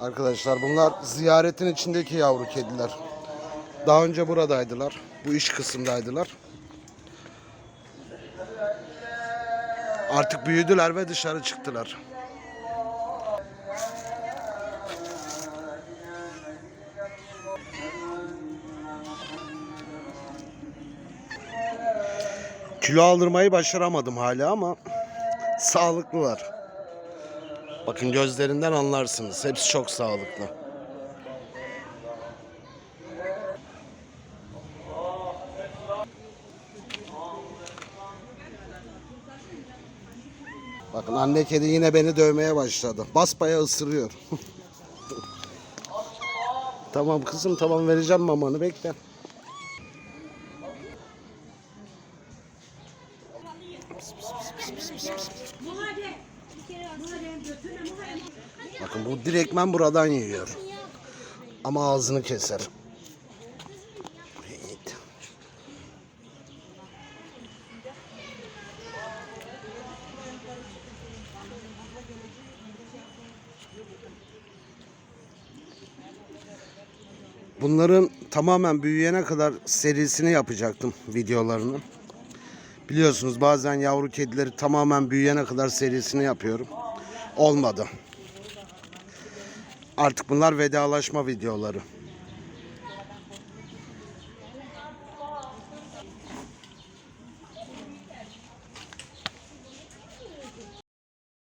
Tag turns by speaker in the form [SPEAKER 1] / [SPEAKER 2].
[SPEAKER 1] Arkadaşlar bunlar ziyaretin içindeki yavru kediler. Daha önce buradaydılar. Bu iş kısımdaydılar. Artık büyüdüler ve dışarı çıktılar. Kilo aldırmayı başaramadım hala ama sağlıklılar. Bakın gözlerinden anlarsınız. Hepsi çok sağlıklı. Bakın anne kedi yine beni dövmeye başladı. Basbaya ısırıyor. tamam kızım tamam vereceğim mamanı bekle. Bakın bu direktmen buradan yiyor. Ama ağzını keser. Bunların tamamen büyüyene kadar serisini yapacaktım videolarını. Biliyorsunuz bazen yavru kedileri tamamen büyüyene kadar serisini yapıyorum. Olmadı. Artık bunlar vedalaşma videoları.